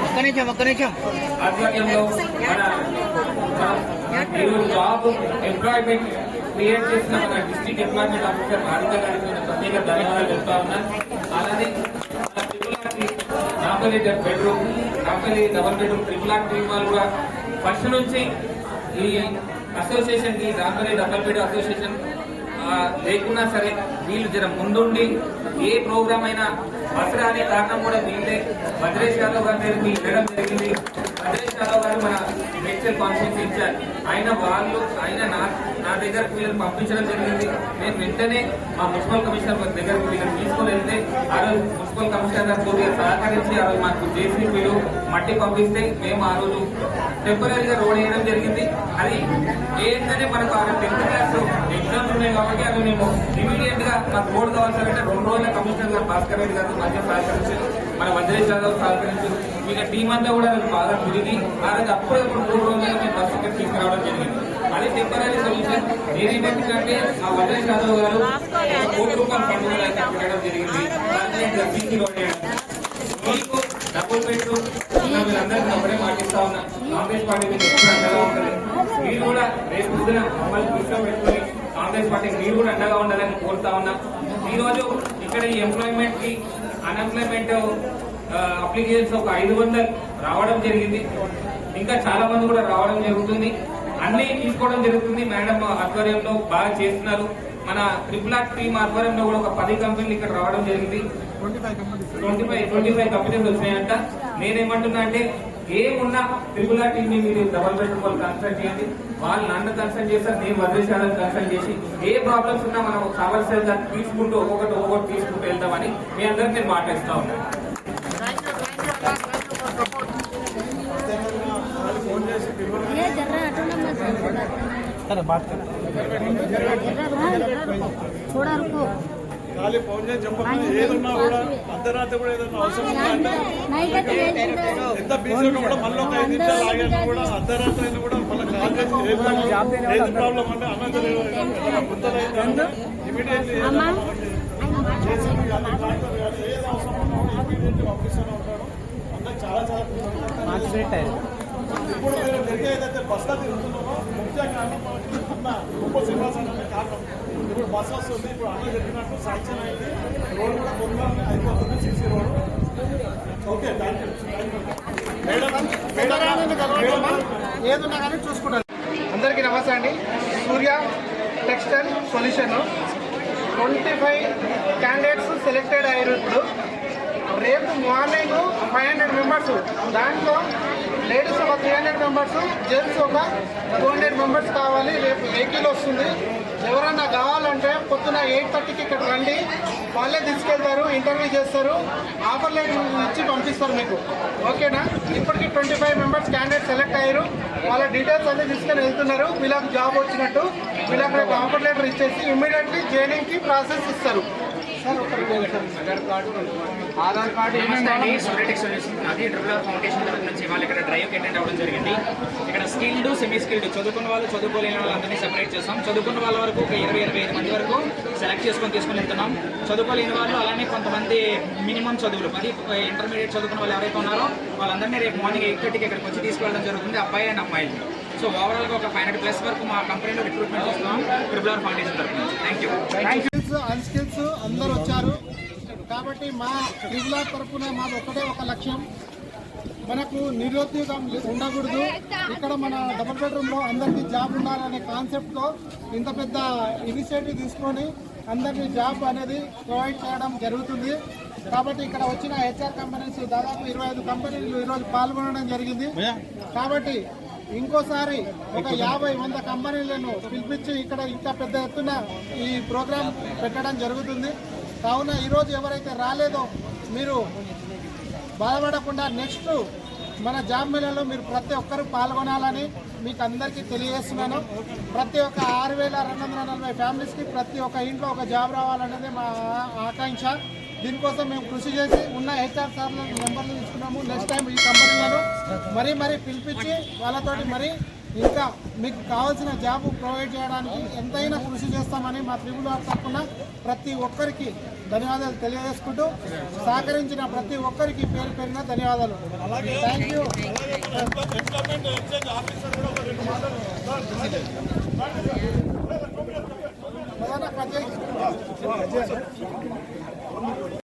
ఒక్క నిమిషం ఒక్క నిమిషం. ఆధ్వర్యంలో జాబ్ ఎంప్లాయ్మెంట్ క్రియేట్ చేసిన మన డిస్ట్రిక్ట్ ఎంప్లాయ్మెంట్ ఆఫీసర్ భారత గారికి ప్రత్యేక ధన్యవాదాలు చెప్తా ఉన్నాను అలానే మన triple RT Nampally bedroom Nampally double bedroom triple RT వాళ్ళు కూడా. ఫస్ట్ నుంచి ఈ అసోసియేషన్కి నాంపల్లి డబల్ బెడ్ అసోసియేషన్ లేకున్నా సరే వీళ్ళు జర ముందుండి ఏ ప్రోగ్రామ్ అయినా బసరా అనే కారణం కూడా వీళ్ళే. భద్రేష్ యాదవ్ గారి దగ్గరికి వెళ్ళడం జరిగింది. భద్రేష్ యాదవ్ గారు మన మేడ్చల్ కాన్ఫరెన్స్ ఇచ్చారు ఆయన వాళ్ళు ఆయన నా నా దగ్గర వీళ్ళని పంపించడం జరిగింది. నేను వెంటనే మా మున్సిపల్ కమిషనర్ దగ్గర దగ్గరకు వీళ్ళని వెళ్తే ఆ రోజు మున్సిపల్ కమిషనర్ గారు కొద్దిగా సహకరించి ఆ రోజు మాకు జేసీపీలు మట్టి పంపిస్తే మేము ఆ రోజు టెంపరీగా రోడ్ వేయడం జరిగింది. అది ఏంటంటే మనకు ఆ టెన్త్ క్లాస్ ఎగ్జామ్స్ ఉన్నాయి కాబట్టి అది మేము ఇమీడియట్గా మాకు రోడ్ కావాల్సిందంటే రెండు రోజుల కమిషనర్ గారు భాస్కర్ రెడ్డి గారు మధ్య సహకరించారు మన వజ్రేష్ యాదవ్ సహకరించారు. ఇక టీం అంతా కూడా నాకు బాగా తిరిగి ఆ రోజు అప్పుడప్పుడు మూడు రోజులు మేము బస్సు ఇక్కడ తీసుకురావడం జరిగింది. అది టెంపరీ సొల్యూషన్ నేనేంటంటే ఆ వజ్రేష్ యాదవ్ గారు కోటి రూపాయల ఫండ్ అయితే పెట్టడం జరిగింది. దాంట్లో మీకు డబ్బులు పెట్టు మీరందరికీ ఒకటే మాటిస్తా ఉన్నా. కాంగ్రెస్ పార్టీ మీకు ఎప్పుడు అండగా ఉంటుంది మీరు కూడా రేపు పొద్దున మమ్మల్ని దృష్టిలో పెట్టుకుని కాంగ్రెస్ పార్టీ మీరు కూడా అండగా ఉండాలని కోరుతా ఉన్నా. ఈరోజు ఇక్కడ ఈ ఎంప్లాయ్మెంట్కి అన్ఎంప్లాయ్మెంట్ అప్లికేషన్స్ uh, ఒక ఐదు వందలు రావడం జరిగింది. ఇంకా చాలా మంది కూడా రావడం జరుగుతుంది. అన్ని తీసుకోవడం జరుగుతుంది. మేడం ఆధ్వర్యంలో బాగా చేస్తున్నారు. మన ట్రిపుల్ ఆర్ టీమ్ ఆధ్వర్యంలో కూడా ఒక పది కంపెనీలు ఇక్కడ రావడం జరిగింది. Twenty five twenty five companies వచ్చినాయంట. నేనేమంటున్నా అంటే ఏమున్నా త్రిపుల్ ఆర్ టీమ్ మీరు డబల్ బెడ్రూమ్ వాళ్ళు కన్సల్ట్ చేయండి వాళ్ళు నన్ను కన్సల్ట్ చేస్తారు నేను వదిలేసాలని కన్సల్ట్ చేసి ఏ ప్రాబ్లమ్స్ ఉన్నా మనం కావాల్సిన తీసుకుంటూ ఒక్కొక్కటి ఒక్కొక్కటి తీసుకుంటూ వెళ్తామని మీ అందరికి నేను మాట్లాడుతా ఉన్నాను ये जर्रा हटो ना मत సరే బాత్ కర్ जर्रा भाई थोड़ा रुको ఖాళీ ఫోన్ చెప్పకుండా ఏదన్నా కూడా అర్ధరాత్రి కూడా ఏదైనా అవసరం ఎంత బిజీగా కూడా మళ్ళీ ఒక కూడా అర్ధరాత్రి అయినా కూడా మళ్ళీ కాల్ ఏది ప్రాబ్లం అంటే అనంతరం గుంతలైతే ఇమీడియట్లీ చాలా ఇప్పుడు మీరు జరిగేదైతే బస్సులో తిరుగుతున్నామో ముఖ్యంగా ఉప సింహాసనం కారణం ఇప్పుడు బస్సు వస్తుంది. ఇప్పుడు అన్న చెప్పినట్టు శాంక్షన్ అయింది. రోడ్ కూడా తొందరగా అయిపోతుంది CC road okay thank you ఏదున్నా కానీ చూసుకుంటారు. అందరికీ నమస్తే అండి. Surya textile solution. Twenty five candidates selected అయ్యారు ఇప్పుడు. రేపు మార్నింగ్ ఫైవ్ హండ్రెడ్ మెంబర్స్ దాంట్లో లేడీస్ ఒక త్రీ హండ్రెడ్ మెంబర్స్ జెంట్స్ ఒక టూ హండ్రెడ్ మెంబర్స్ కావాలి. రేపు వెహికల్ వస్తుంది. ఎవరన్నా కావాలంటే పొద్దున ఎయిట్ థర్టీకి ఇక్కడ రండి. వాళ్ళే తీసుకెళ్తారు ఇంటర్వ్యూ చేస్తారు. ఆఫర్ లెటర్ ఇచ్చి పంపిస్తారు మీకు. ఓకేనా? ఇప్పటికి twenty five members candidate select అయ్యారు. వాళ్ళ డీటెయిల్స్ అన్ని తీసుకొని వెళ్తున్నారు. వీళ్ళకి జాబ్ వచ్చినట్టు. వీళ్ళకి ఆఫర్ లెటర్ ఇచ్చేసి ఇమ్మీడియట్లీ జైనింగ్కి ప్రాసెస్ ఇస్తారు. ఆధార్ కార్డు నమస్తే అండి. సోలెటిక్ సొల్యూషన్ అది ఆర్ ఫౌండేషన్ తరఫు నుంచి వాళ్ళు ఇక్కడ డ్రైవ్ అటెండ్ అవ్వడం జరిగింది. ఇక్కడ స్కిల్డ్ సెమీ స్కిల్డ్ చదువుకున్న వాళ్ళు చదువుకోలేని వాళ్ళందరినీ సెపరేట్ చేస్తాం. చదువుకున్న వాళ్ళ వరకు ఒక ఇరవై ఇరవై ఐదు మంది వరకు సెలెక్ట్ చేసుకొని తీసుకొని వెళ్తున్నాం. చదువుకోలేని వాళ్ళు అలానే కొంతమంది మినిమం చదువులు పది ఇంటర్మీడియట్ చదువుకున్న వాళ్ళు ఎవరైతే ఉన్నారో వాళ్ళందరినీ రేపు మార్నింగ్ ఎయిట్ థర్టీకి ఇక్కడికి వచ్చి తీసుకెళ్ళడం జరుగుతుంది. అబ్బాయి అండ్ అమ్మాయిలు సో ఓవరాల్గా ఒక ఫైవ్ హండ్రెడ్ ప్లస్ వరకు మా కంపెనీలో రిక్రూట్మెంట్ చేస్తున్నాం. ట్రిపుల్ ఆర్ ఫౌండేషన్ తరఫు నుంచి. థ్యాంక్ యూ స్కిల్స్ అన్స్కిల్స్ అందరు వచ్చారు. కాబట్టి మా ట్రిబులార్ తరఫున మాది ఒకటే ఒక లక్ష్యం. మనకు నిరుద్యోగం ఉండకూడదు. ఇక్కడ మన డబుల్ బెడ్రూమ్లో అందరికీ జాబ్ ఉండాలనే కాన్సెప్ట్తో ఇంత పెద్ద ఇనిషియేటివ్ తీసుకొని అందరికీ జాబ్ అనేది ప్రొవైడ్ చేయడం జరుగుతుంది. కాబట్టి ఇక్కడ వచ్చిన హెచ్ఆర్ కంపెనీస్ దాదాపు ఇరవై ఐదు కంపెనీలు ఈరోజు పాల్గొనడం జరిగింది. కాబట్టి ఇంకోసారి ఒక యాభై వంద కంపెనీలను పిలిపించి ఇక్కడ ఇంకా పెద్ద ఎత్తున ఈ ప్రోగ్రాం పెట్టడం జరుగుతుంది. కావున ఈరోజు ఎవరైతే రాలేదో మీరు బాధపడకుండా నెక్స్ట్ మన జాబ్ మేళలో మీరు ప్రతి ఒక్కరూ పాల్గొనాలని మీకు అందరికీ తెలియజేస్తున్నాను. ప్రతి ఒక్క ఆరు వేల రెండు వందల నలభై ఫ్యామిలీస్కి ప్రతి ఒక్క ఇంట్లో ఒక జాబ్ రావాలనేది మా ఆకాంక్ష. దీనికోసం మేము కృషి చేసి ఉన్న హెచ్ఆర్ సార్ల నెంబర్లు తీసుకున్నాము. నెక్స్ట్ టైం ఈ కంపెనీలను మరీ మరీ పిలిపించి వాళ్ళతోటి మరీ ఇంకా మీకు కావాల్సిన జాబ్ ప్రొవైడ్ చేయడానికి ఎంతైనా కృషి చేస్తామని మా త్రిపుల్ ఆర్ తరఫున ప్రతి ఒక్కరికి ధన్యవాదాలు తెలియజేసుకుంటూ సహకరించిన ప్రతి ఒక్కరికి పేరు పేరున ధన్యవాదాలు. థ్యాంక్ యూ ప్రధాన